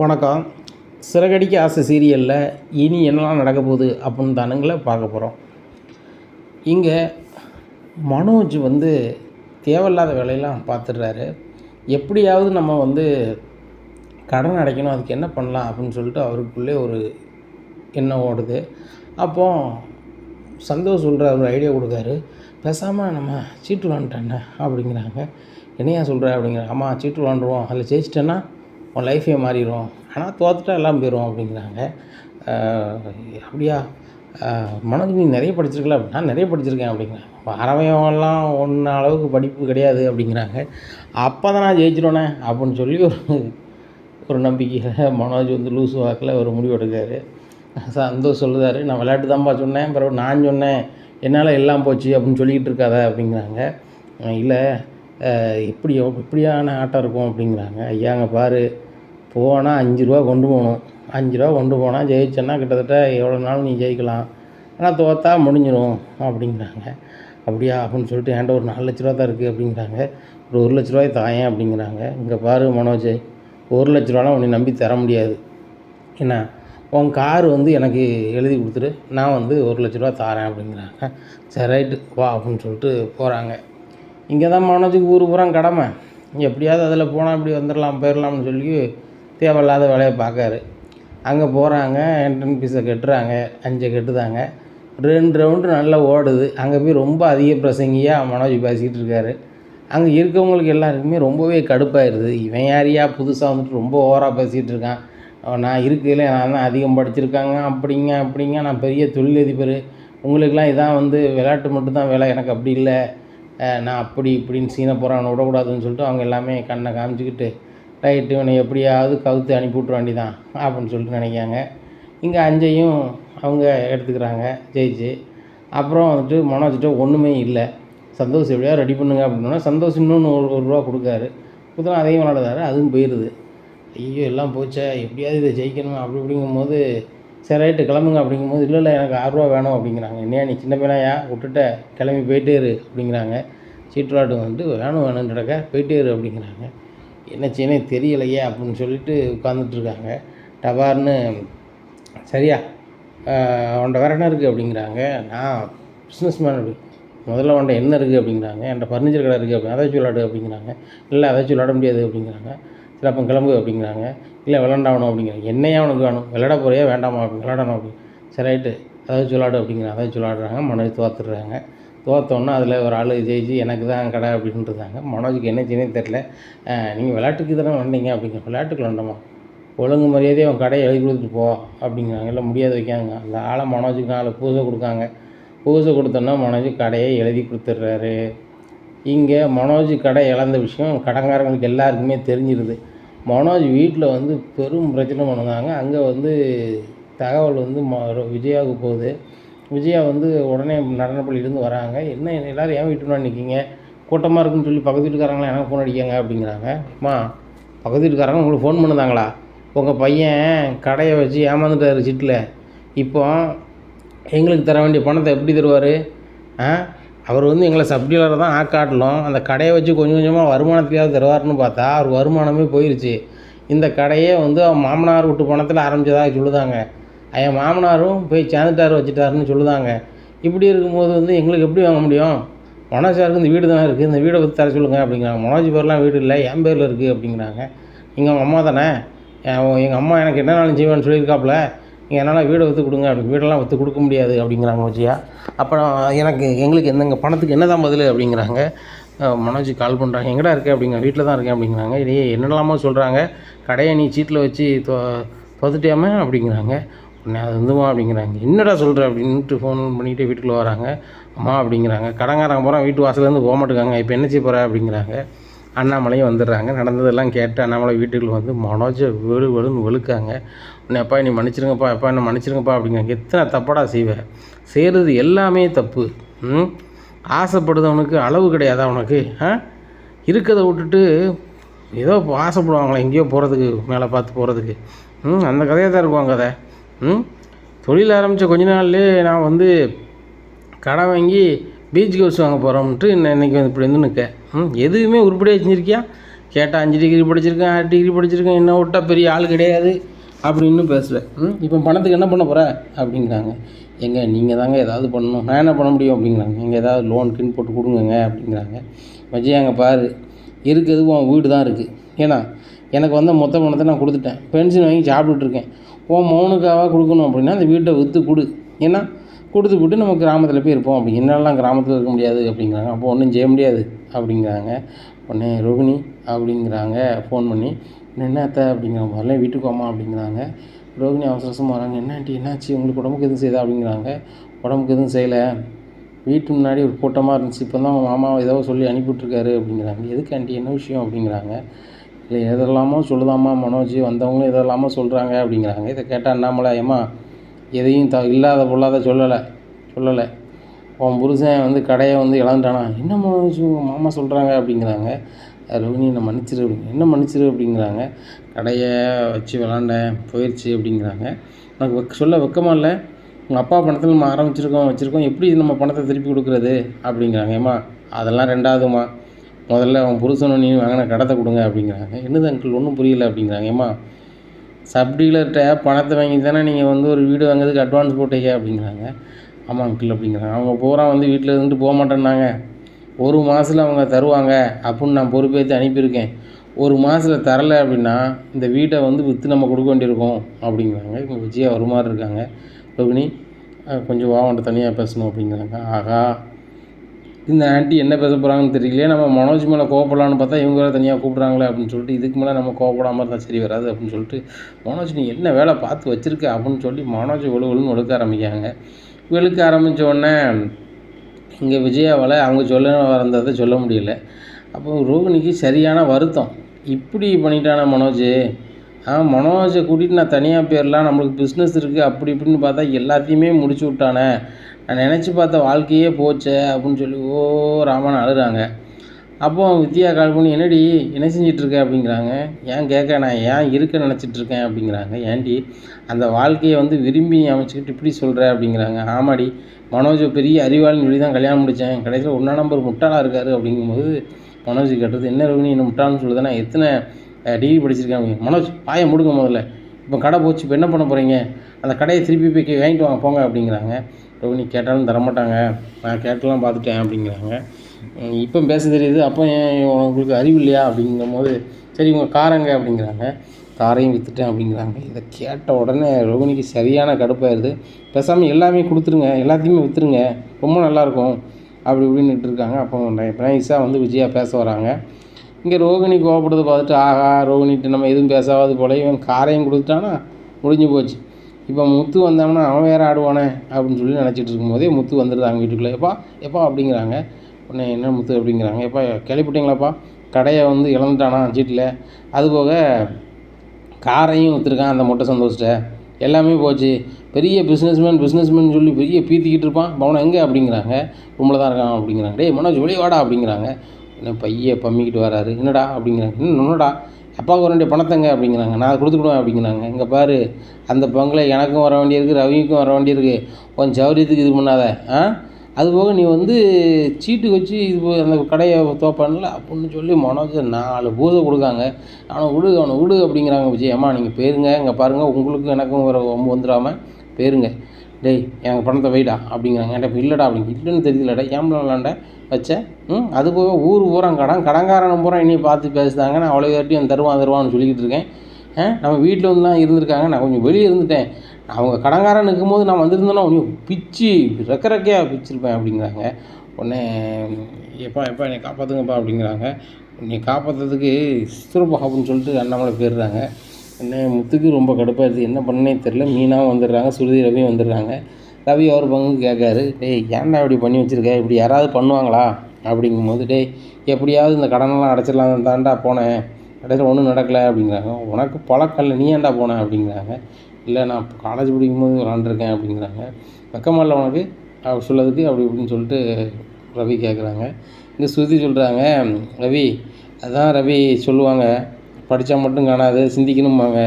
வணக்கம். சிறகடிக்க ஆசை சீரியலில் இனி என்னலாம் நடக்க போகுது அப்படின்னு தானுங்களை பார்க்க போகிறோம் இங்கே மனோஜ் வந்து தேவையில்லாத வேலையெல்லாம் பார்த்துடுறாரு. எப்படியாவது நம்ம வந்து கடன் அடைக்கணும் அதுக்கு என்ன பண்ணலாம் அப்படின்னு சொல்லிட்டு அவருக்குள்ளே ஒரு எண்ணம் ஓடுது. அப்போ சந்தோஷ் சொல்கிற ஒரு ஐடியா கொடுக்காரு. பேசாமல் நம்ம சீட்டு விளாண்டுட்டேன்ன அப்படிங்கிறாங்க. என்னையா சொல்கிற அப்படிங்கிற ஆமாம் சீட்டு விளாண்டுருவோம் அதில் ஜெயிச்சிட்டேன்னா உன் லைஃபே மாறிடும் ஆனால் தோத்துட்டா எல்லாம் போயிடும் அப்படிங்கிறாங்க. அப்படியா? மனோஜ் நீ நிறைய படிச்சிருக்கல? நான் நிறைய படிச்சிருக்கேன் அப்படிங்கிறாங்க. அறவையெல்லாம் ஒன்று அளவுக்கு படிப்பு கிடையாது அப்படிங்கிறாங்க. அப்போ தான் நான் ஜெயிச்சிருவேனே அப்படின்னு சொல்லி ஒரு ஒரு நம்பிக்கையில் மனோஜ் வந்து லூஸ் வாக்கில் ஒரு முடிவு எடுக்காரு சந்தோஷ் சொல்லுதாரு நான் விளையாட்டு தான்ப்பா சொன்னேன். பிறகு நான் சொன்னேன். என்னால் எல்லாம் போச்சு அப்படின்னு சொல்லிக்கிட்டு இருக்காத அப்படிங்கிறாங்க. இல்லை எப்படியோ இப்படியான ஆட்டம் இருக்கும் அப்படிங்கிறாங்க. ஐயாங்க பாரு. போனால் அஞ்சு ரூபா கொண்டு போகணும். அஞ்சு ரூபா கொண்டு போனால் ஜெயிச்சேன்னா கிட்டத்தட்ட எவ்வளோ நாள் நீ ஜெயிக்கலாம். ஆனால் தோத்தா முடிஞ்சிடும் அப்படிங்கிறாங்க. அப்படியா அப்படின்னு சொல்லிட்டு என்கிட்ட ஒரு நாலு லட்ச ரூபா தான் இருக்குது அப்படிங்கிறாங்க. ஒரு ஒரு லட்ச ரூபாய் தாயேன் அப்படிங்கிறாங்க. இங்கே பாரு மனோஜ் ஒரு லட்ச ரூபாலாம் உன்னை நம்பி தர முடியாது. என்ன? உன் கார் வந்து எனக்கு எழுதி கொடுத்துரு. நான் வந்து ஒரு லட்ச ரூபா தாரேன் அப்படிங்கிறாங்க. சரி ரைட்டு. வா அப்படின்னு சொல்லிட்டு போகிறாங்க இங்கே தான் மனோஜுக்கு ஊர் பூரா கடமை. எப்படியாவது அதில் போனால் இப்படி வந்துடலாம் போயிடலாம்னு சொல்லி தேவையில்லாத வேலையை பார்க்காரு. அங்கே போகிறாங்க என்ட்ரன் ஃபீஸை கட்டுறாங்க அஞ்சை கட்டுதாங்க. ரெண்டு ரவுண்டு நல்லா ஓடுது. அங்கே போய் ரொம்ப அதிக பிரசங்கியாக மனோஜ் பேசிக்கிட்டு இருக்காரு. அங்கே இருக்கவங்களுக்கு எல்லாருக்குமே ரொம்பவே கடுப்பாயிடுது இவன் யாரியா புதுசாக வந்துட்டு ரொம்ப ஓவராக பேசிகிட்டு இருக்கான். நான் இருக்கையில் நான் தான் அதிகம் படிச்சிருக்காங்க அப்படிங்க அப்படிங்க. நான் பெரிய தொழிலதிபர். உங்களுக்கெல்லாம் இதான் வந்து விளையாட்டு மட்டும்தான் வேலை. எனக்கு அப்படி இல்லை. நான் அப்படி இப்படின்னு சீனை போகிறான் விடக்கூடாதுன்னு சொல்லிட்டு அவங்க எல்லாமே கண்ணை காமிச்சிக்கிட்டு ரைட்டு இவனை எப்படியாவது கவுத்து அனுப்பி விட்ற வேண்டிதான் அப்படின்னு சொல்லிட்டு நினைக்காங்க இங்கே அஞ்சையும் அவங்க எடுத்துக்கிறாங்க ஜெயிச்சு. அப்புறம் வந்துட்டு மனோஜ்கிட்ட ஒன்றுமே இல்லை. சந்தோஷ் எப்படியா ரெடி பண்ணுங்க அப்படின்னா சந்தோஷ் இன்னொன்று ஒரு ஒரு ரூபா கொடுக்காரு. புத்தகம் அதையும் விளாடுதாரு அதுவும் போயிடுது ஐயோ எல்லாம் போச்சே? எப்படியாவது இதை ஜெயிக்கணும்? அப்படி அப்படிங்கும்போது சரி ரைட்டு கிளம்புங்க அப்படிங்கும்போது இல்லை இல்லை எனக்கு ஆறுரூவா வேணும் அப்படிங்கிறாங்க. என்னையா நீ சின்ன பையனாயா விட்டுட்ட கிளம்பி போயிட்டே இரு அப்படிங்கிறாங்க. சீட்டு விளாட்டு வந்துட்டு வேணும் வேணும்னு நடக்க போயிட்டே இரு அப்படிங்கிறாங்க. என்ன செய்யணும் தெரியலையே அப்படின்னு சொல்லிட்டு உட்காந்துட்ருக்காங்க டபார்னு சரியா அவன்கிட்ட வேறு என்ன இருக்குது அப்படிங்கிறாங்க. நான் பிஸ்னஸ் மேன் அப்படி. முதல்ல அவன்கிட்ட என்ன இருக்குது அப்படிங்கிறாங்க. என்கிட்ட ஃபர்னிச்சர் கடை இருக்குது அப்படி அதை விளாடு அப்படிங்கிறாங்க. இல்லை அதை வச்சு விளாட முடியாது அப்படிங்கிறாங்க. சில அப்போ கிளம்பு அப்படிங்கிறாங்க. இல்லை விளாண்டாகணும் அப்படிங்கிறாங்க என்னையே அவனுக்கு வேணும். விளாட போறியா? வேண்டாமா? அப்படி விளாடணும் அப்படி. சரி ரைட்டு அதை வச்சு விளாடு அப்படிங்கிறாங்க அதை சொல்லாடுறாங்க விளாடுறாங்க மனோஜ் தோத்துடுறாங்க தோத்தோன்னே அதில் ஒரு ஆள் ஜெயிச்சு எனக்கு தான் கடை அப்படின்ட்டு இருந்தாங்க மனோஜுக்கு என்ன தெரில நீங்கள் விளையாட்டுக்கு தானே வந்தீங்க அப்படிங்கிற விளையாட்டுக்கு வந்தோமா? ஒழுங்கு மரியாதையை அவன் கடையை எழுதி கொடுத்துட்டு போ அப்படிங்கிறாங்க. இல்லை முடியாது வைக்காங்க. அந்த ஆளை மனோஜுக்கு நாலு பூசை கொடுக்காங்க. பூசை கொடுத்தோன்னா மனோஜ் கடையை எழுதி கொடுத்துட்றாரு இங்கே மனோஜ் கடை இழந்த விஷயம் கடங்காரங்களுக்கு எல்லாருக்குமே தெரிஞ்சிருது. மனோஜ் வீட்டில் வந்து பெரும் பிரச்சனை பண்ணுனாங்க அங்கே வந்து தகவல் வந்து ம விஜயாவுக்கு போகுது. விஜயா வந்து உடனே நடனப்பள்ளியிலேருந்து வராங்க. என்ன எல்லோரும் ஏன் வீட்டு முன்னாடி நிற்கிங்க கூட்டமாக இருக்குன்னு சொல்லி பக்கத்து வீட்டுக்காரங்களாம் எனக்கு ஃபோன் அடிக்காங்க அப்படிங்கிறாங்க. அம்மா பக்கத்து வீட்டுக்காரங்க உங்களுக்கு ஃபோன் பண்ணுதாங்களா? உங்கள் பையன் கடையை வச்சு ஏமாந்துட்டாரு சிட்டில். இப்போ எங்களுக்கு தர வேண்டிய பணத்தை எப்படி தருவார்? ஆ அவர் வந்து எங்களை சப்டீலரை தான் ஆக்காட்டலும் அந்த கடையை வச்சு கொஞ்சம் கொஞ்சமாக வருமானத்தையாவது தருவார்னு பார்த்தா அவர் வருமானமே போயிடுச்சு இந்த கடையே வந்து அவன் மாமனார் விட்டு பணத்தில் ஆரம்பித்ததாக சொல்லுதாங்க. என் மாமனாரும் போய் சேர்ந்துட்டார் வச்சுட்டாருன்னு சொல்லுதாங்க. இப்படி இருக்கும்போது வந்து எங்களுக்கு எப்படி வாங்க முடியும்? மனோஜ் சாருக்கு இந்த வீடு தானே இருக்குது இந்த வீடை பற்றி தர சொல்லுங்கள் அப்படிங்கிறாங்க. மனோஜ் பேர்லாம் வீடு இல்லை என் பேரில் இருக்குது அப்படிங்கிறாங்க. நீங்கள் உங்கள் அம்மா தானே? எங்கள் அம்மா எனக்கு என்ன நாளும் செய்வேன்னு சொல்லியிருக்காப்புல. நீங்கள் என்னால் வீடை விற்று கொடுங்க அப்படி வீடெல்லாம் விற்று கொடுக்க முடியாது அப்படிங்கிறாங்க வச்சியா அப்புறம் எனக்கு எங்களுக்கு எந்தங்க பணத்துக்கு என்ன தான் பதில் அப்படிங்கிறாங்க. மனோஜ் கால் பண்ணுறாங்க எங்கடா இருக்கே அப்படிங்க வீட்டில் தான் இருக்கேன் அப்படிங்கிறாங்க. இடையே என்னெல்லாமோ சொல்கிறாங்க கடையை நீ சீட்டில் வச்சு தொ தோத்துட்டியாம அப்படிங்கிறாங்க. அது வந்துமா அப்படிங்கிறாங்க. என்னடா சொல்கிற அப்படின்ட்டு ஃபோன் பண்ணிக்கிட்டு வீட்டுக்குள்ளே வராங்க. அம்மா அப்படிங்கிறாங்க. கடங்காரங்க போகிறான் வீட்டு வாசலேருந்து போக மாட்டேங்காங்க இப்போ என்ன செய்ய போகிற அப்படிங்கிறாங்க. அண்ணாமலையும் வந்துடுறாங்க. நடந்ததெல்லாம் கேட்டு அண்ணாமலை வீட்டுக்குள்ள வந்து மனோஜை வெளு வெளுன்னு வெளுக்காங்க. உன்னை அப்பா நீ மன்னிச்சிருங்கப்பா அப்பா என்ன மன்னிச்சிருங்கப்பா அப்படிங்கிறாங்க. எத்தனை தப்படா செய்வேன் செய்கிறது எல்லாமே தப்பு. ம்? ஆசைப்படுதவனுக்கு அளவு கிடையாதா அவனுக்கு ஆ? இருக்கிறத விட்டுட்டு ஏதோ இப்போ ஆசைப்படுவாங்களே எங்கேயோ போகிறதுக்கு மேலே பார்த்து போகிறதுக்கு ம்? அந்த கதையாக தான் இருக்கும் கதை. தொழில் ஆரம்பித்த கொஞ்ச நாள்லேயே நான் வந்து கடை வாங்கி பீச் ஹவுஸ் வாங்க போகிறோம்ட்டு இன்னைக்கு வந்து இப்படி வந்து நிற்க ம்? எதுவுமே உருப்படியாக செஞ்சுருக்கியா? கேட்டால் அஞ்சு டிகிரி படிச்சிருக்கேன் ஆறு டிகிரி படிச்சிருக்கேன் என்ன விட்டா பெரிய ஆள் கிடையாது அப்படின்னு பேசுவேன். ம்? இப்போ பணத்துக்கு என்ன பண்ண போகிற அப்படிங்கிறாங்க எங்க நீங்கள் தாங்க ஏதாவது பண்ணணும். நான் என்ன பண்ண முடியும்? அப்படிங்கிறாங்க எங்கே ஏதாவது லோன் கின் போட்டு கொடுங்கங்க அப்படிங்கிறாங்க விஜய் அங்கே பாரு. இருக்கிறது உன் வீடு தான் இருக்குது ஏன்னா எனக்கு வந்த மொத்த பணத்தை நான் கொடுத்துட்டேன். பென்ஷன் வாங்கி சாப்பிட்டுட்டு உன் மௌனுக்காக கொடுக்கணும் அப்படின்னா அந்த வீட்டை விற்று கொடு. ஏன்னா கொடுத்து விட்டு நம்ம கிராமத்தில் போய் இருப்போம். அப்படி என்னெல்லாம் கிராமத்தில் இருக்க முடியாது அப்படிங்கிறாங்க. அப்போ ஒன்றும் செய்ய முடியாது அப்படிங்கிறாங்க. உடனே ரோகிணி அப்படிங்கிறாங்க. ஃபோன் பண்ணி என்ன அத்தை? அப்படிங்கிற முதல்ல வீட்டுக்கு வாமா அப்படிங்கிறாங்க. ரோகிணி அவசர அவசரமாக வராங்க. என்ன ஆண்டி என்னாச்சு? உங்களுக்கு உடம்புக்கு எதுவும் செய்யுதா? அப்படிங்கிறாங்க. உடம்புக்கு எதுவும் செய்யலை. வீட்டு முன்னாடி ஒரு கூட்டமாக இருந்துச்சு. இப்போ தான் மாமா ஏதோ சொல்லி அனுப்பிவிட்ருக்காரு அப்படிங்கிறாங்க. எதுக்கு ஆண்டி? என்ன விஷயம்? அப்படிங்கிறாங்க. இல்லை எதெல்லாமோ சொல்லுதாம்மா மனோஜ் வந்தவங்களும் எதெல்லாமோ சொல்கிறாங்க அப்படிங்கிறாங்க. இதை கேட்டால் அண்ணாமலை ஏம்மா எதையும் த இல்லாத பொல்லாத சொல்லலை சொல்லலை. உன் புருஷன் வந்து கடையை வந்து இழந்துட்டானா? என்ன மனோஜ் உங்கள் மாமா சொல்கிறாங்க அப்படிங்கிறாங்க. ரோகிணி என்னை மன்னிச்சிரு அப்படிங்க என்ன மன்னிச்சிரு அப்படிங்கிறாங்க. கடையை வச்சு விளாண்டேன் போயிடுச்சு அப்படிங்கிறாங்க. எனக்கு வெக் சொல்ல வெக்கமா இல்லை? உங்கள் அப்பா பணத்தில் நம்ம ஆரம்பிச்சிருக்கோம் வச்சுருக்கோம். எப்படி நம்ம பணத்தை திருப்பி கொடுக்குறது? அப்படிங்கிறாங்க. ஏம்மா அதெல்லாம் ரெண்டாவதும்மா. முதல்ல அவன் புருஷனும் நீ வாங்கின கடத்தை கொடுங்க அப்படிங்கிறாங்க. என்னது அங்கிள் ஒன்றும் புரியல அப்படிங்கிறாங்க. ஏம்மா சப்டீலர்கிட்ட பணத்தை வாங்கி தானே நீங்கள் வந்து ஒரு வீடு வாங்குறதுக்கு அட்வான்ஸ் போட்டீங்க அப்படிங்கிறாங்க. ஆமாம் அங்கிள் அப்படிங்கிறாங்க. அவங்க பூரா வந்து வீட்டில் இருந்துட்டு போக மாட்டேன்னாங்க. ஒரு மாதத்தில் அவங்க தருவாங்க அப்படின்னு நான் பொறுப்பேற்று அனுப்பியிருக்கேன். ஒரு மாதத்தில் தரலை அப்படின்னா இந்த வீட்டை வந்து விற்று நம்ம கொடுக்க வேண்டியிருக்கோம் அப்படிங்கிறாங்க. இவங்க விஜயா ஒரு மாதிரி இருக்காங்க. ரோகிணி கொஞ்சம் வாவன்ட்டு தனியாக பேசணும் அப்படிங்கிறாங்க. ஆகா இந்த ஆண்டி என்ன பேச போகிறாங்கன்னு தெரியலையே நம்ம மனோஜ் மேலே கோவப்படலான்னு பார்த்தா இவங்க வேறு தனியாக கூப்பிட்றாங்களே அப்படின்னு சொல்லிட்டு இதுக்கு மேலே நம்ம கோவப்படாமல் இருந்தால் சரி வராது அப்படின்னு சொல்லிட்டு மனோஜ் நீ என்ன வேலை பார்த்து வச்சுருக்க அப்படின்னு சொல்லி மனோஜ் ஒழு ஒழுக்க ஆரம்பிக்காங்க வெளுக்க ஆரம்பித்த உடனே இங்கே விஜயாவால் அவங்க சொல்ல வந்ததை சொல்ல முடியல. அப்போ ரோகிணிக்கு சரியான வருத்தம். இப்படி பண்ணிட்டான மனோஜ். ஆ மனோஜை கூட்டிகிட்டு நான் தனியாக போயிடலாம் நம்மளுக்கு பிஸ்னஸ் இருக்குது அப்படி இப்படின்னு பார்த்தா எல்லாத்தையுமே முடிச்சு விட்டானே. நான் நினச்சி பார்த்த வாழ்க்கையே போச்சே அப்படின்னு சொல்லி ஓ ராமன் அழுகிறாங்க அப்போ வித்யா கால் பண்ணி என்னடி என்ன செஞ்சிட்ருக்க அப்படிங்கிறாங்க. ஏன் கேட்க நான் ஏன் இருக்க நினச்சிட்டு இருக்கேன் அப்படிங்கிறாங்க. ஏன்டி அந்த வாழ்க்கையை வந்து விரும்பி அமைச்சிக்கிட்டு இப்படி சொல்கிற அப்படிங்கிறாங்க. ஆமாடி மனோஜ் பெரிய அறிவாளின்னு சொல்லி தான் கல்யாணம் முடித்தேன் கடைசியில் ஒன்றா நம்பர் முட்டாளாக இருக்காரு அப்படிங்கும்போது மனோஜ் கேட்டது என்ன ரோகிணி என்ன முட்டாள்னு சொல்லுது நான் எத்தனை டிகிரி படிச்சிருக்கேன் அப்படிங்க மனோஜ் பாயை முடுங்க முதல்ல. இப்போ கடை போச்சு இப்போ என்ன பண்ண போகிறீங்க அந்த கடையை திருப்பி போய் வாங்கிட்டு வாங்க போங்க அப்படிங்கிறாங்க. நீ கேட்டாலும் தரமாட்டாங்க. நான் கேட்டெல்லாம் பார்த்துட்டேன் அப்படிங்கிறாங்க. இப்போ பேச தெரியுது. அப்போ ஏன் உங்களுக்கு அறிவு இல்லையா? அப்படிங்கும்போது சரி உங்கள் காரங்க அப்படிங்கிறாங்க. காரையும் விற்றுட்டேன் அப்படிங்கிறாங்க. இதை கேட்ட உடனே ரோகிணிக்கு சரியான கடுப்பாயிருது. பேசாமல் எல்லாமே கொடுத்துருங்க. எல்லாத்தையுமே விற்றுருங்க ரொம்ப நல்லாயிருக்கும். அப்படி இப்படின்னுட்டு இருக்காங்க. அப்போ நைஸாக வந்து விஜயா பேச வராங்க. இங்கே ரோகிணி கோவப்படுறதை பார்த்துட்டு ஆஹா ரோகிணிட்டு நம்ம எதுவும் பேசாவது போல. இவன் காரையும் கொடுத்துட்டானா? முடிஞ்சு போச்சு. இப்போ முத்து வந்தாங்கன்னா அவன் வேறு ஆடுவானே அப்படின்னு சொல்லி நினச்சிட்டு இருக்கும்போதே முத்து வந்துடுறாங்க வீட்டுக்குள்ளே. எப்பா எப்பா அப்படிங்கிறாங்க. உடனே என்ன முத்து அப்படிங்கிறாங்க. எப்பா கேள்விப்பட்டீங்களாப்பா? கடையை வந்து இழந்துட்டானா சீட்டில்? அதுபோக காரையும் விற்றுருக்கான் அந்த மொட்டை சந்தோஷத்தை எல்லாமே போச்சு. பெரிய பிஸ்னஸ்மேன் பிஸ்னஸ்மேன் சொல்லி பெரிய பீத்திக்கிட்டு இருப்பான். பவனை எங்கே அப்படிங்கிறாங்க? ரூமில் தான் இருக்கான் அப்படிங்கிறாங்க. டேய் மனோஜ் வெளியே வாடா அப்படிங்கிறாங்க. என்ன பைய பம்மிக்கிட்டு வராரு. என்னடா? அப்படிங்கிறாங்க. இன்னும் என்னடா அப்பாவுக்கு வர வேண்டிய பணத்தைங்க அப்படிங்கிறாங்க. நான் கொடுத்துக்கிடுவேன் அப்படிங்கிறாங்க. இங்கே பாரு அந்த பங்கில் எனக்கும் வர வேண்டியிருக்கு ரவிக்கும் வர வேண்டியிருக்கு. கொஞ்சம் சௌரியத்துக்கு இது பண்ணாத ஆ? அதுபோக நீ வந்து சீட்டு வச்சு இது போ- அந்த கடையை தோப்பான்ல அப்படின்னு சொல்லி மனோஜ் நாலு பூசை கொடுக்காங்க. அவனை விடு அவனை விடு அப்படிங்கிறாங்க விஜய். அம்மா நீங்கள் பேருங்க இங்கே பாருங்கள் உங்களுக்கும் எனக்கும் வர வம்பு வந்துடாமல் பேருங்க டேய் எனக்கு பணத்தை வைடா அப்படிங்கிறாங்க. இப்போ இல்லைடா அப்படிங்க இல்லைன்னு தெரியலடா ஏன் விளாண்ட வச்சேன் ம் அது போக ஊர் பூரா கடன் கடன்காரன் பூரா என்னையை பார்த்து பேசுதாங்க நான் அவ்வளோ வாட்டியும் தருவான் தருவான்னு சொல்லிக்கிட்டு இருக்கேன். நம்ம வீட்டில் வந்து தான் இருந்திருக்காங்க. நான் கொஞ்சம் வெளியே இருந்துட்டேன். அவங்க கடன்காரன் இருக்கும்போது நான் வந்திருந்தேன்னா கொஞ்சம் பிச்சு ரெக்க ரெக்கையாக பிச்சிருப்பேன் அப்படிங்கிறாங்க. உடனே எப்பா எப்பா என்னை காப்பாற்றுங்கப்பா அப்படிங்கிறாங்க. என்னை காப்பாற்றுறதுக்கு சித்திரப்பா அப்படின்னு சொல்லிட்டு அண்ணாமலை போயிடுறாங்க. என்ன முத்துக்கு ரொம்ப கடுப்பாக இருக்குது என்ன பண்ணனே தெரில மீனாகவும் வந்துடுறாங்க சுருதி ரவியும் வந்துடுறாங்க. ரவி அவர் பங்கு கேட்காரு. டேய் ஏன்டா இப்படி பண்ணி வச்சுருக்க? இப்படி யாராவது பண்ணுவாங்களா? அப்படிங்கும்போது டேய் எப்படியாவது இந்த கடனெல்லாம் அடைச்சிடலாம். தான்டா போனேன். கடைசியில் ஒன்றும் நடக்கலை. அப்படிங்கிறாங்க. உனக்கு பழக்கம் இல்லை. நீ ஏன்டா போன? அப்படிங்கிறாங்க. இல்லை நான் காலேஜ் படிக்கும்போது விளாண்டுருக்கேன். அப்படிங்கிறாங்க. வெக்கமா உனக்கு? அப்படி சொல்லதுக்கு அப்படி இப்படின்னு சொல்லிட்டு ரவி கேட்குறாங்க. இந்த ஸ்ருதி சொல்கிறாங்க ரவி அதான் ரவி சொல்லுவாங்க. படித்தா மட்டும் காணாது சிந்திக்கணும்பாங்க.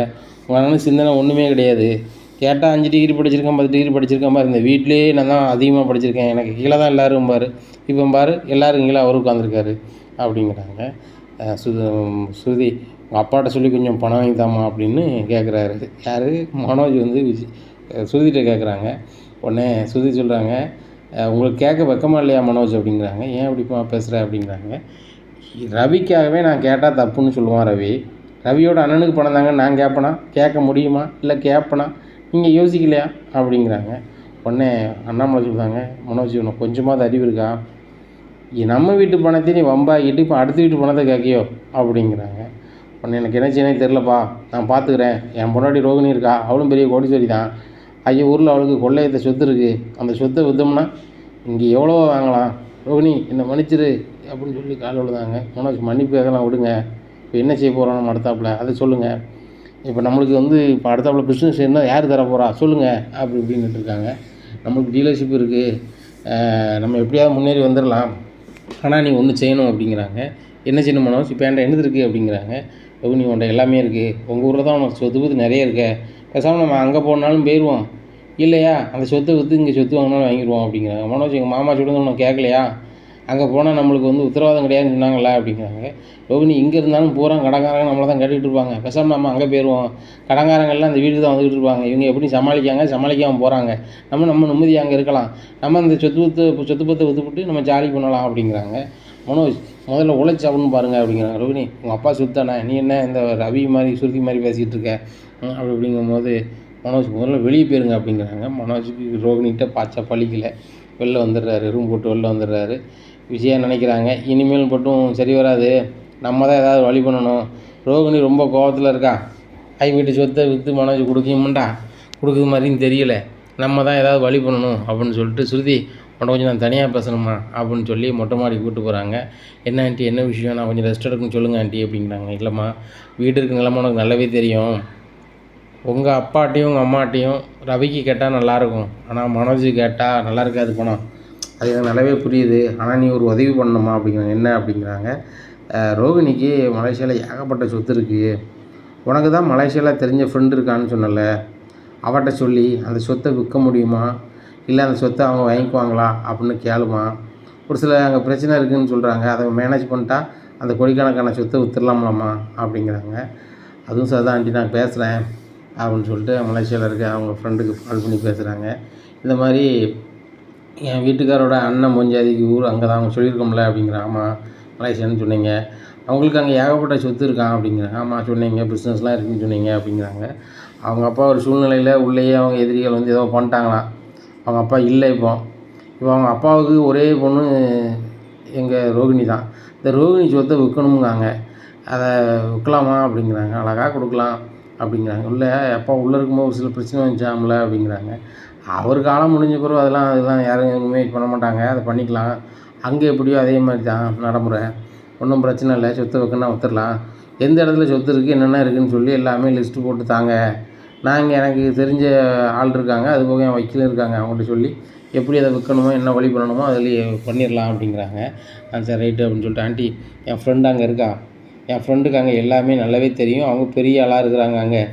உங்களால சிந்தனை ஒன்றுமே கிடையாது. கேட்டால் அஞ்சு டிகிரி படிச்சிருக்கேன் பத்து டிகிரி படிச்சிருக்கேன் பாரு இந்த வீட்டிலேயே நான் தான் அதிகமாக படிச்சிருக்கேன். எனக்கு கீழே தான் எல்லோரும் பாரு. இப்போ பாரு எல்லோரும் கீழே அவர் உட்காந்துருக்காரு அப்படிங்கிறாங்க. அஹ் சு ஸ்ருதி உங்கள் அப்பாட்ட சொல்லி கொஞ்சம் பணம் வாங்கி தாம்மா அப்படின்னு கேட்குறாரு யார்? மனோஜ் வந்து விஜய் ஸ்ருதிகிட்ட கேட்குறாங்க உடனே ஸ்ருதி சொல்கிறாங்க உங்களுக்கு கேட்க வெக்கமா இல்லையா மனோஜ் அப்படிங்கிறாங்க. ஏன் இப்படிப்பா பேசுகிற அப்படிங்கிறாங்க. ரவிக்காகவே நான் கேட்டால் தப்புன்னு சொல்லுவான் ரவி. ரவியோட அண்ணனுக்கு பணம் தாங்க நான் கேட்பேனா கேட்க முடியுமா? இல்லை கேட்பேனா நீங்கள் யோசிக்கலையா? அப்படிங்கிறாங்க. உடனே அண்ணாமலை சொல்கிறாங்க மனோஜ் உனக்கு கொஞ்சமாவது அறிவு இருக்கா? நம்ம வீட்டு பணத்தை நீ வம்பாக்கிட்டு இப்போ அடுத்த வீட்டு பணத்தை கேட்கியோ? அப்படிங்கிறாங்க. உடனே எனக்கு என்ன செய்யணும் தெரிலப்பா நான் பார்த்துக்கிறேன் என் பொண்டாட்டி ரோகிணி இருக்கா? அவளும் பெரிய கோடிச்சேரி தான். ஐயோ ஊரில் அவளுக்கு கொள்ளையத்தை சொத்து இருக்குது அந்த சொத்தை விற்றோம்னா இங்கே எவ்வளோ வாங்கலாம். ரோகிணி என்னை மன்னிச்சிரு அப்படின்னு சொல்லி கால் விழுதாங்க மனோஜ் மன்னிப்பு கேட்கலாம் விடுங்க. இப்போ என்ன செய்ய போகிறோம் நம்ம அடுத்தாப்புல? அதை சொல்லுங்கள் இப்போ நம்மளுக்கு வந்து இப்போ அடுத்தாப்புல பிஸ்னஸ் என்ன யார் தர போகிறா சொல்லுங்கள் அப்படி இப்படின்னு இருக்காங்க. நம்மளுக்கு டீலர்ஷிப் இருக்குது நம்ம எப்படியாவது முன்னேறி வந்துடலாம் ஆனால் நீ ஒன்று செய்யணும் அப்படிங்கிறாங்க. என்ன செய்யணும் மனோஜ்? இப்போ என்கிட்ட என்னது இருக்குது அப்படிங்கிறாங்க. ரோகிணி உன்ட்ட எல்லாமே இருக்குது உங்கள் ஊரில் தான் உனக்கு சொத்து பத்து நிறைய இருக்க. பேசாமல் நம்ம அங்கே போனாலும் போயிடுவோம் இல்லையா? அந்த சொத்தை விற்று இங்கே சொத்து வாங்கினாலும் வாங்கிடுவோம் அப்படிங்கிறாங்க. மனோஜ் எங்கள் மாமா சொல்லுறது உனக்கு கேட்கலையா? அங்கே போனால் நம்மளுக்கு வந்து உத்தரவாதம் கிடையாதுன்னு சொன்னாங்களா அப்படிங்கிறாங்க. ரோகிணி இங்கே இருந்தாலும் பூரா கடங்காரங்க நம்மளை தான் கட்டிகிட்டு இருப்பாங்க. பேசாமல் நம்ம அங்கே போயிடுவோம் கடங்காரங்கள்லாம் அந்த வீடு தான் வந்துக்கிட்டு இருப்பாங்க. இவங்க எப்படி சமாளிக்காங்க? சமாளிக்காமல் போகிறாங்க நம்ம நம்ம நிம்மதியாக அங்கே இருக்கலாம். நம்ம அந்த சொத்து பத்து சொத்து பத்தை விற்றுப்புட்டு நம்ம ஜாலி பண்ணலாம் அப்படிங்கிறாங்க. மனோஜ் முதல்ல உழைச்சி அப்படின்னு பாருங்க அப்படிங்கிறாங்க. ரோகிணி உங்கள் அப்பா சுத்தானே? நீ என்ன இந்த ரவி மாதிரி சுருதி மாதிரி பேசிகிட்டு இருக்க? அப்படி அப்படிங்கும் அப்படிங்கும்போது மனோஜ் முதல்ல வெளியே போயிருங்க அப்படிங்கிறாங்க. மனோஜுக்கு ரோகிணிகிட்ட பாச்சா பழிக்கலை. வெளில வந்துடுறாரு ரூம் போட்டு வெளில வந்துடுறாரு. விஷயம் நினைக்கிறாங்க. இனிமேல் மட்டும் சரி வராது. நம்ம தான் ஏதாவது வழி பண்ணணும். ரோகிணி ரொம்ப கோவத்தில் இருக்கா? ஐ வீட்டு சொத்தை விற்று மனோஜ் கொடுக்கமுண்டா கொடுக்குற மாதிரியும் தெரியல. நம்ம தான் ஏதாவது வழி பண்ணணும் அப்படின்னு சொல்லிட்டு ஸ்ருதி உன்னை கொஞ்சம் நான் தனியாக பேசணுமா? அப்படின்னு சொல்லி மொட்டை மாடி கூப்பிட்டு போகிறாங்க என்ன ஆண்டி என்ன விஷயம்? நான் கொஞ்சம் ரெஸ்ட் எடுக்கணும்னு சொல்லுங்கள் ஆண்டி அப்படிங்கிறாங்க. இல்லைம்மா வீடு இருக்க நிலமை உனக்கு நல்லாவே தெரியும். உங்கள் அப்பாட்டையும் உங்கள் அம்மாட்டையும் ரவிக்கு கேட்டால் நல்லாயிருக்கும் ஆனால் மனோஜ் கேட்டால் நல்லா இருக்காது பணம் அது எனக்கு நல்லாவே புரியுது. ஆனால் நீ ஒரு உதவி பண்ணணுமா? அப்படிங்கிறாங்க. என்ன அப்படிங்கிறாங்க. ரோகிணிக்கு மலேசியாவில் ஏகப்பட்ட சொத்து இருக்குது உனக்கு தான் மலேசியாவில் தெரிஞ்ச ஃப்ரெண்டு இருக்கான்னு சொன்னல. அவட்ட சொல்லி அந்த சொத்தை விற்க முடியுமா? இல்லை அந்த சொத்தை அவங்க வாங்கிக்குவாங்களா? அப்படின்னு கேளுமா. ஒரு சில அங்கே பிரச்சனை இருக்குதுன்னு சொல்கிறாங்க அதை மேனேஜ் பண்ணிட்டா அந்த கோடிக்கணக்கான சொத்தை வித்துடலாம்லாமா? அப்படிங்கிறாங்க. அதுவும் சார் தான் ஆண்டி. நான் பேசுகிறேன் அப்படின்னு சொல்லிட்டு மலேசியாவில் இருக்க அவங்க ஃப்ரெண்டுக்கு கால் பண்ணி பேசுகிறாங்க இந்த மாதிரி என் வீட்டுக்காரோட அண்ணன் பொஞ்சாதிக்கு ஊர் அங்கே தான் அவங்க சொல்லியிருக்கோம்ல அப்படிங்கிற ஆமாம் மலேசியான்னு சொன்னீங்க. அவங்களுக்கு அங்கே ஏகப்பட்ட சொத்து இருக்கான் அப்படிங்கிறாங்க ஆமாம் சொன்னீங்க பிஸ்னஸ்லாம் இருக்குன்னு சொன்னீங்க அப்படிங்கிறாங்க. அவங்க அப்பா ஒரு சூழ்நிலையில் உள்ளேயே அவங்க எதிரிகள் வந்து ஏதோ பண்ணிட்டாங்களாம். அவங்க அப்பா இல்லை இப்போ. இப்போ அவங்க அப்பாவுக்கு ஒரே பொண்ணு எங்கள் ரோகிணி தான். இந்த ரோகிணி சொத்தை விற்கணுங்காங்க அதை விற்கலாமா அப்படிங்கிறாங்க. அழகாக கொடுக்கலாம் அப்படிங்கிறாங்க. இல்லை அப்பா உள்ளே இருக்கும்போது ஒரு சில பிரச்சனை வந்துச்சாம்ல அப்படிங்கிறாங்க. அவர் காலம் முடிஞ்ச பிறகு அதெல்லாம் அதெல்லாம் யாரும் எதுவுமே பண்ண மாட்டாங்க. அதை பண்ணிக்கலாம். அங்கே எப்படியோ அதே மாதிரி தான் நடைமுறை. ஒன்றும் பிரச்சனை இல்லை. சொத்தை வைக்கணும்னா ஒத்துடலாம் எந்த இடத்துல சொத்து இருக்குது என்னென்ன இருக்குதுன்னு சொல்லி எல்லாமே லிஸ்ட்டு போட்டு தாங்க. நாங்கள் எனக்கு தெரிஞ்ச ஆள் இருக்காங்க. அது போக என் வக்கீல் இருக்காங்க. அவங்கள்ட்ட சொல்லி எப்படி அதை விற்கணுமோ என்ன வழி பண்ணணுமோ அதுலேயே பண்ணிடலாம் அப்படிங்கிறாங்க. ஆ சரி ரைட்டு அப்படின்னு சொல்லிட்டு. ஆண்டி என் ஃப்ரெண்டு அங்கே இருக்கா? என் ஃப்ரெண்டுக்கு அங்கே எல்லாமே நல்லாவே தெரியும். அவங்க பெரிய ஆளாக இருக்கிறாங்க அங்கே.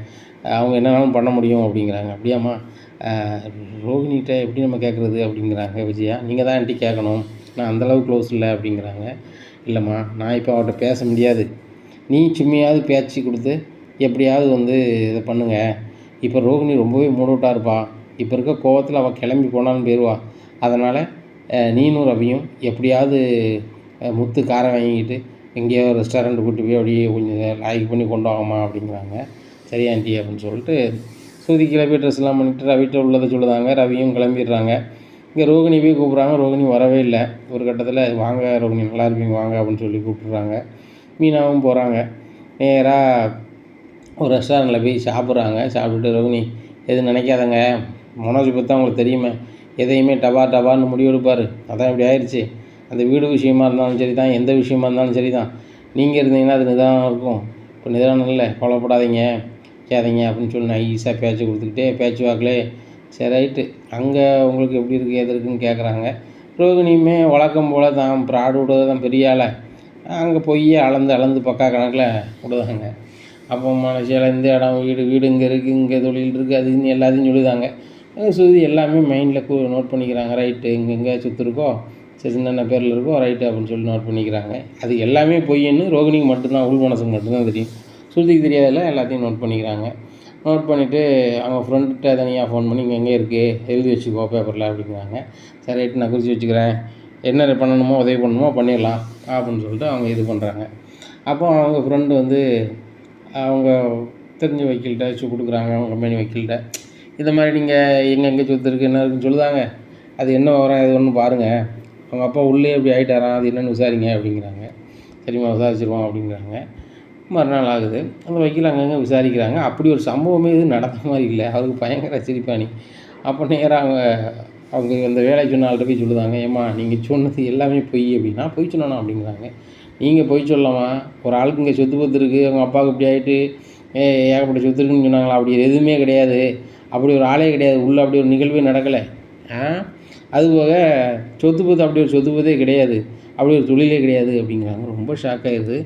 அவங்க என்னென்னாலும் பண்ண முடியும் அப்படிங்கிறாங்க. அப்படியாம்மா? ரோஹினிகிட்ட ரோகிணிகிட்ட எப்படி நம்ம கேட்குறது அப்படிங்கிறாங்க விஜயா. நீங்கள் தான் ஆண்டி கேட்கணும் நான் அந்தளவுக்கு க்ளோஸ் இல்லை அப்படிங்கிறாங்க. இல்லைம்மா நான் இப்போ அவர்கிட்ட பேச முடியாது. நீ சும்மையாவது பேச்சு கொடுத்து எப்படியாவது வந்து இதை பண்ணுங்கள் இப்போ ரோகிணி ரொம்பவே மூடவுட்டாக இருப்பா. இப்போ இருக்க கோவத்தில் அவள் கிளம்பி போனாலும் போயிடுவா அதனால் நீனும் ரவியும் எப்படியாவது முத்து காரை வாங்கிக்கிட்டு எங்கேயோ ரெஸ்டாரண்ட் கூட்டு போய் அப்படியே கொஞ்சம் லாய்க்கு பண்ணி கொண்டு வாங்கம்மா அப்படிங்கிறாங்க. சரி ஆண்டி அப்படின்னு சொல்லிட்டு சூதி கிளம்பி ட்ரெஸ்லாம் எல்லாம் பண்ணிட்டு ரவிட்ட உள்ளதை சொல்லுதாங்க. ரவியும் கிளம்பிடுறாங்க. இங்கே ரோகிணி போய் கூப்பிட்றாங்க. ரோகிணி வரவே இல்லை. ஒரு கட்டத்தில் வாங்க ரோகிணி நல்லா இருப்பீங்க. வாங்க அப்படின்னு சொல்லி கூப்பிட்றாங்க. மீனாவும் போகிறாங்க நேராக ஒரு ரெஸ்டாரண்ட்டில் போய் சாப்பிட்றாங்க. சாப்பிட்டுட்டு ரோகிணி எதுவும் நினைக்காதங்க. மனோஜ் பற்றி தான் உங்களுக்கு தெரியுமே. எதையுமே டபா டபான்னு முடிவெடுப்பார். அதான் இப்படி ஆயிடுச்சு அந்த வீடு விஷயமா இருந்தாலும் சரி தான் எந்த விஷயமா இருந்தாலும் சரி தான் நீங்கள் இருந்தீங்கன்னா அது நிதானம் இருக்கும். இப்போ நிதானம் இல்லை. கவலைப்படாதீங்க. கேதீங்க அப்படின்னு சொல்லி நைஸாக பேச்சு கொடுத்துக்கிட்டே பேச்சு வாக்கிலே சரி ரைட்டு. அங்கே உங்களுக்கு எப்படி இருக்குது எது இருக்குன்னு கேட்குறாங்க ரோகிணியுமே வழக்கம் போல் தான் ப்ராடு விடுறது தான் பெரிய ஆளை. அங்கே போய் அளந்து அளந்து பக்கா கணக்கில் விடுதாங்க அப்போ மலேசியாவில் இந்த இடம் வீடு வீடு இங்கே இருக்குது இங்கே தொழில் இருக்குது அது இதுன்னு எல்லாத்தையும் சொல்லுதாங்க சுதி எல்லாமே மைண்டில் நோட் பண்ணிக்கிறாங்க. ரைட்டு இங்கே எங்கே சுற்றுருக்கோ சரி சின்ன பேரில் இருக்கோ ரைட்டு அப்படின்னு சொல்லி நோட் பண்ணிக்கிறாங்க. அது எல்லாமே பொய்ன்னு ரோகிணிக்கு மட்டும்தான் உள் மனசுக்கு மட்டும்தான் தெரியும். ஸ்ருதிக்கு தெரியாதெல்லாம் எல்லாத்தையும் நோட் பண்ணிக்கிறாங்க. நோட் பண்ணிவிட்டு அவங்க ஃப்ரெண்ட்கிட்ட தனியாக ஃபோன் பண்ணி இங்கே எங்கே இருக்குது எழுதி வச்சுக்கோ பேப்பரில் அப்படிங்கிறாங்க. சரி ரைட்டு நான் குறித்து வச்சுக்கிறேன். என்ன பண்ணணுமோ உதவி பண்ணணுமோ பண்ணிடலாம் அப்படின்னு சொல்லிட்டு அவங்க இது பண்ணுறாங்க அப்போ அவங்க ஃப்ரெண்டு வந்து அவங்க தெரிஞ்ச வக்கீல்கிட்ட வச்சு கொடுக்குறாங்க அவங்க கம்பெனி வக்கீல்கிட்ட. இந்த மாதிரி நீங்கள் எங்கெங்கே சொத்து இருக்குது என்ன இருக்குன்னு சொல்லுதாங்க. அது என்ன வரும் அது ஒன்று பாருங்கள் அவங்க அப்பா உள்ளே இப்படி ஆகிட்டாரான் அது என்னென்னு விசாரிங்க அப்படிங்கிறாங்க. சரிம்மா விசாரிச்சிருவோம் அப்படிங்கிறாங்க. மறுநாள் ஆகுது. அந்த வக்கீல் அங்கங்கே விசாரிக்கிறாங்க. அப்படி ஒரு சம்பவமே இது நடந்த மாதிரி இல்லை. அவருக்கு பயங்கர சிரிப்பானி அப்போ நேராக அவங்க அவங்க இந்த வேலை சொன்ன ஆள்கிட்ட போய் சொல்லுதாங்க ஏம்மா நீங்கள் சொன்னது எல்லாமே பொய் அப்படின்னா பொய் சொன்னா அப்படிங்கிறாங்க. நீங்கள் பொய் சொல்லலாமா? ஒரு ஆளுக்கு இங்கே சொத்து பத்து இருக்குது அவங்க அப்பாவுக்கு இப்படி ஆகிட்டு ஏ ஏகப்பட்ட சொத்து இருக்குன்னு சொன்னாங்களா? அப்படி எதுவுமே கிடையாது. அப்படி ஒரு ஆளே கிடையாது. உள்ளே அப்படி ஒரு நிகழ்வே நடக்கலை. ஆ? அது போக சொத்து பத்து அப்படி ஒரு சொத்து பத்தே கிடையாது. அப்படி ஒரு தொழிலே கிடையாது அப்படிங்கிறாங்க. ரொம்ப ஷாக் ஆகிடுது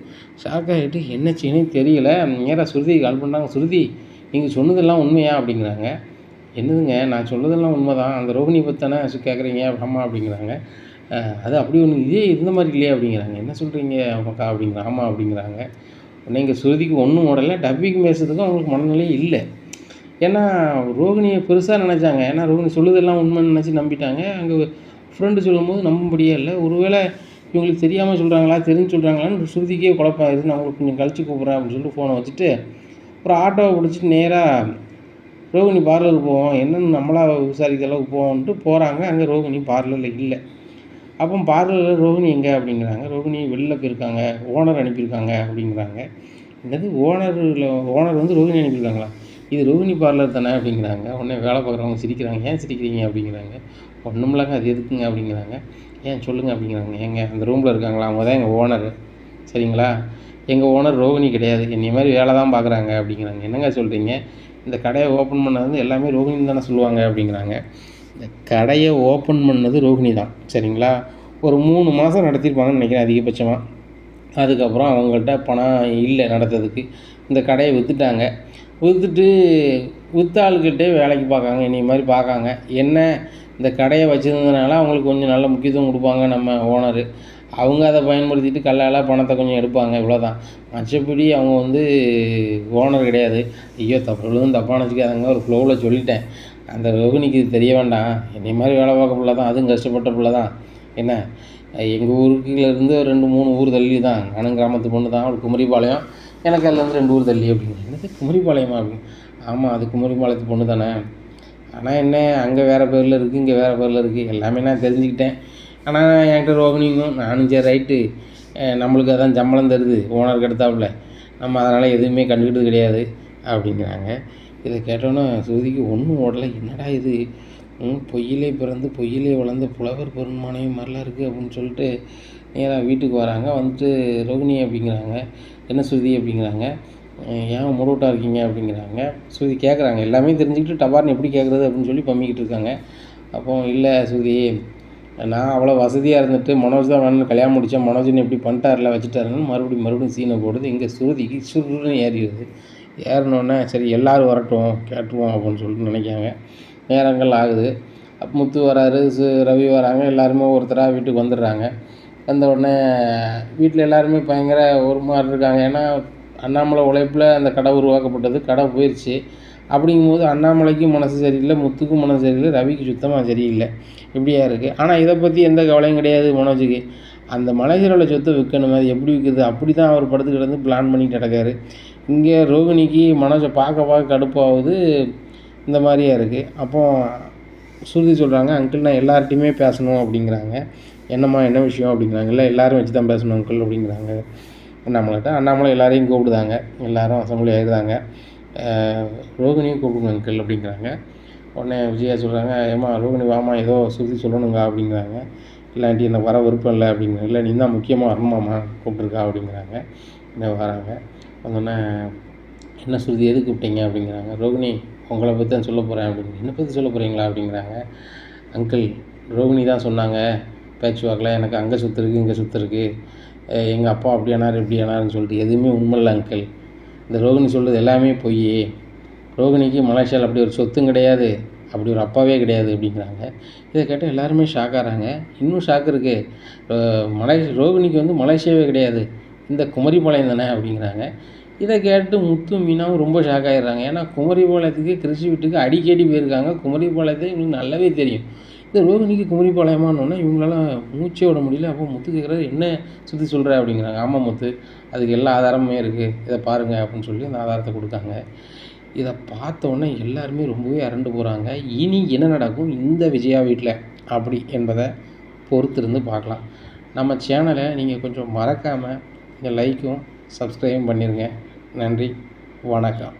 ஷாக் ஆகிட்டு என்ன செய்யணும் தெரியல. நேராக ஸ்ருதிக்கு கால் பண்ணுறாங்க ஸ்ருதி நீங்கள் சொன்னதெல்லாம் உண்மையா? அப்படிங்கிறாங்க. என்னதுங்க? நான் சொன்னதெல்லாம் உண்மை தான் அந்த ரோஹிணி பத்தானே கேட்குறீங்க ஆமாம் அப்படிங்கிறாங்க. அது அப்படி ஒன்று இதே இருந்த மாதிரி இல்லையே அப்படிங்கிறாங்க. என்ன சொல்கிறீங்க அவங்கக்கா அப்படிங்கிற ஆமாம் அப்படிங்கிறாங்க. உடனே இங்கே ஸ்ருதிக்கு ஒன்றும் உடல டப்பிக்கு பேசுறதுக்கும் அவங்களுக்கு மனநிலையே இல்லை. ஏன்னா ரோகிணியை பெருசாக நினச்சாங்க. ஏன்னா ரோகிணி சொல்லுதெல்லாம் உண்மைன்னு நினச்சி நம்பிட்டாங்க. அங்கே ஃப்ரெண்டு சொல்லும்போது நம்பும்படியே இல்லை. ஒருவேளை இவங்களுக்கு தெரியாமல் சொல்கிறாங்களா தெரிஞ்சு சொல்கிறாங்களான்னு ஸ்ருதிக்கே குழப்பம் ஆயிடுது. நான் உங்களுக்கு கொஞ்சம் கழிச்சு கூப்பிட்றேன் அப்படின்னு சொல்லிட்டு ஃபோனை வச்சுட்டு அப்புறம் ஆட்டோவை பிடிச்சிட்டு நேராக ரோகிணி பார்லருக்கு போவோம். என்னென்னு நம்மளாக விசாரிக்கிற அளவுக்கு போவோம்ன்ட்டு போகிறாங்க அங்கே ரோகிணி பார்லரில் இல்லை. அப்போ பார்லரில் ரோகிணி எங்கே அப்படிங்கிறாங்க. ரோகிணி வெளில போயிருக்காங்க. ஓனர் அனுப்பியிருக்காங்க அப்படிங்கிறாங்க. என்னது? ஓனரில் ஓனர் வந்து ரோகிணி அனுப்பியிருக்காங்களா? இது ரோகிணி பார்லர் தானே அப்படிங்கிறாங்க. உடனே வேலை பார்க்குறவங்க சிரிக்கிறாங்க. ஏன் சிரிக்கிறீங்க அப்படிங்கிறாங்க. ஒன்றும் இல்லைங்க அது எதுக்குங்க அப்படிங்கிறாங்க. ஏன் சொல்லுங்கள் அப்படிங்கிறாங்க. ஏங்க அந்த ரூமில் இருக்காங்களா? அவங்க தான் எங்கள் ஓனர் சரிங்களா? எங்கள் ஓனர் ரோகிணி கிடையாது. என்னை மாதிரி வேலை தான் பார்க்குறாங்க அப்படிங்கிறாங்க. என்னங்க சொல்கிறீங்க இந்த கடையை ஓப்பன் பண்ணது வந்து எல்லாமே ரோகிணி தானே சொல்லுவாங்க அப்படிங்கிறாங்க. இந்த கடையை ஓப்பன் பண்ணது ரோகிணி தான். சரிங்களா? ஒரு மூணு மாதம் நடத்தியிருப்பாங்கன்னு நினைக்கிறேன் அதிகபட்சமாக அதுக்கப்புறம் அவங்கள்ட்ட பணம் இல்லை நடத்துறதுக்கு இந்த கடையை விற்றுட்டாங்க விற்றுட்டு விற்ற ஆளுக்கிட்டே வேலைக்கு பார்க்காங்க என்னை மாதிரி பார்க்காங்க என்ன? இந்த கடையை வச்சுருந்ததுனால அவங்களுக்கு கொஞ்சம் நல்ல முக்கியத்துவம் கொடுப்பாங்க நம்ம ஓனரு. அவங்க அதை பயன்படுத்திட்டு கல்லால் பணத்தை கொஞ்சம் எடுப்பாங்க இவ்வளோதான் மற்றபடி அவங்க வந்து ஓனர் கிடையாது. ஐயோ தப்பு தப்பாக நினச்சிக்காதங்க ஒரு ஃப்ளோவில் சொல்லிட்டேன். அந்த ரோகிணிக்கு இது தெரிய வேண்டாம். என்னை மாதிரி வேலை பார்க்க பிள்ளை தான் அதுவும் கஷ்டப்பட்ட பிள்ளை தான். என்ன? எங்கள் ஊருக்குலேருந்து ஒரு ரெண்டு மூணு ஊர் தள்ளி தான். நானும் கிராமத்து பொண்ணு தான் அவள் குமரிபாளையம். எனக்கு அதுலேருந்து ரெண்டு ஊர் தள்ளி அப்படின்னு என்னது குமரிபாளையமா அப்படின்னு? ஆமாம் அது குமரிபாளையத்து பொண்ணு தானே. ஆனால் என்ன அங்கே வேறு பேரில் இருக்குது இங்கே வேறு பேரில் இருக்குது எல்லாமே நான் தெரிஞ்சுக்கிட்டேன். ஆனால் என்கிட்ட ரோகிணிங்கும் நானும் சரி ரைட்டு நம்மளுக்கு அதான் சம்பளம் தருது ஓனர் எடுத்தாப்புல. நம்ம அதனால் எதுவுமே கண்டுக்கிட்டது கிடையாது அப்படிங்கிறாங்க. இதை கேட்டோன்னே சுருதிக்கு ஒன்றும் ஓடலை. என்னடா இது? ம், பொய்யிலே பிறந்து பொய்யிலே வளர்ந்த புலவர் பெருமானையும் மாதிரிலாம் இருக்குது அப்படின்னு சொல்லிட்டு நேராக வீட்டுக்கு வராங்க. வந்துட்டு ரோகிணி அப்படிங்கிறாங்க. என்ன சுருதி அப்படிங்கிறாங்க. ஏன் முடவிட்டா இருக்கீங்க அப்படிங்கிறாங்க. சுருதி கேட்குறாங்க எல்லாமே தெரிஞ்சுக்கிட்டு டபார்னு எப்படி கேட்குறது அப்படின்னு சொல்லி பம்மிக்கிட்டு இருக்காங்க. அப்போ இல்லை சுருதி நான் அவ்வளோ வசதியாக இருந்துட்டு மனோஜ் தான் வேணும்னு கல்யாணம் முடித்தேன் மனோஜன் எப்படி பண்ணிட்டார்ல வச்சுட்டாருன்னு மறுபடியும் மறுபடியும் சீனை போடுது. இங்கே சுருதிக்கு சுருன்னு ஏறிடுது. ஏறினோடனே சரி எல்லோரும் வரட்டும் கேட்டுருவோம் அப்படின்னு சொல்லிட்டு நினைக்காங்க நேரங்கள் ஆகுது. அப்போ முத்து வராரு சு ரவி வராங்க. எல்லாருமே ஒருத்தராக வீட்டுக்கு வந்துடுறாங்க. வந்த உடனே வீட்டில் எல்லாருமே பயங்கர ஒரு மாதிரி இருக்காங்க ஏன்னா அண்ணாமலை உழைப்பில் அந்த கடை உருவாக்கப்பட்டது கடை போயிடுச்சு அப்படிங்கும்போது அண்ணாமலைக்கும் மனசு சரியில்லை முத்துக்கும் மனசு சரியில்லை ரவிக்கு சுத்தமாக சரியில்லை. இப்படியா இருக்குது ஆனால் இதை பற்றி எந்த கவலையும் கிடையாது மனோஜுக்கு. அந்த மலைஜரோட சொத்தை விற்கணும். அது எப்படி விற்குது அப்படி தான் அவர் படுத்து கிடந்து பிளான் பண்ணிட்டு கிடக்காரு. இங்கே ரோகிணிக்கு மனோஜை பார்க்க பார்க்க கடுப்பாகுது. இந்த மாதிரியா இருக்குது அப்போ சுருதி சொல்கிறாங்க அங்கிள் நான் எல்லார்ட்டையுமே பேசணும் அப்படிங்கிறாங்க. என்னம்மா என்ன விஷயம்? அப்படிங்கிறாங்க. இல்லை எல்லோரும் வச்சு தான் பேசணும் அங்கிள் அப்படிங்கிறாங்க. அண்ணாமலை தான் அண்ணாமலை எல்லாரையும் கூப்பிடுதாங்க. எல்லாரும் அசம்பிளி ஆயிடுறாங்க ரோகிணியும் கூப்பிடுங்க அங்கிள் அப்படிங்கிறாங்க. உடனே விஜயா சொல்கிறாங்க ஏம்மா ரோகிணி வாமா ஏதோ சுருதி சொல்லணுங்க அப்படிங்கிறாங்க. இல்லாட்டி என்னை வர விருப்பம் இல்லை அப்படிங்கிறாங்க. இல்லை நீ தான் முக்கியமாக வரணுமாம்மா கூப்பிட்ருக்கா அப்படிங்கிறாங்க. இன்னும் வராங்க. வந்தோடனே என்ன சுருதி எதுக்கு கூப்பிட்டீங்க? அப்படிங்கிறாங்க. ரோகிணி உங்களை பற்றி தான் சொல்ல போகிறேன் அப்படின்னு. என்னை பற்றி சொல்ல போகிறீங்களா அப்படிங்கிறாங்க. அங்கிள் ரோகிணி தான் சொன்னாங்க. பேச்சுவாக்கில் எனக்கு அங்கே சுற்று இருக்குது இங்கே சுற்று இருக்குது எங்கள் அப்பா அப்படி ஆனார் இப்படி ஆனாருன்னு சொல்லிட்டு எதுவுமே உண்மை இல்லை அங்கிள் இந்த ரோகிணி சொல்கிறது எல்லாமே பொய் ரோகிணிக்கு மலேசியாவில் அப்படி ஒரு சொத்தும் கிடையாது அப்படி ஒரு அப்பாவே கிடையாது அப்படிங்கிறாங்க. இதை கேட்டால் எல்லாருமே ஷாக் ஆகிறாங்க. இன்னும் ஷாக் இருக்குது மலை ரோகிணிக்கு வந்து மலேசியாவே கிடையாது. இந்த குமரிபாளையம் தானே அப்படிங்கிறாங்க. இதை கேட்டு முத்து மீனாவும் ரொம்ப ஷாக் ஆகிடுறாங்க ஏன்னா குமரிபாளையத்துக்கு கிருஷி வீட்டுக்கு அடிக்கடி போயிருக்காங்க. குமரிபாளையத்தை இவங்களுக்கு நல்லாவே தெரியும். இந்த ரோகிணிக்கு குமரிப்பாளையமானோன்னா இவங்களால மூச்சே விட முடியல. அப்போ முத்து கேட்குறாரு என்ன சுற்றி சொல்கிற அப்படிங்கிறாங்க. ஆமாம் முத்து அதுக்கு எல்லா ஆதாரமுமே இருக்குது இதை பாருங்கள் அப்படின்னு சொல்லி அந்த ஆதாரத்தை கொடுக்காங்க இதை பார்த்தோன்னே எல்லாருமே ரொம்பவே அரண்டு போகிறாங்க இனி என்ன நடக்கும் இந்த விஜயா வீட்டில் அப்படி என்பதை பொறுத்திருந்து பார்க்கலாம். நம்ம சேனலை நீங்கள் கொஞ்சம் மறக்காமல் இந்த லைக்கும் சப்ஸ்கிரைபும் பண்ணிடுங்க நன்றி வணக்கம்.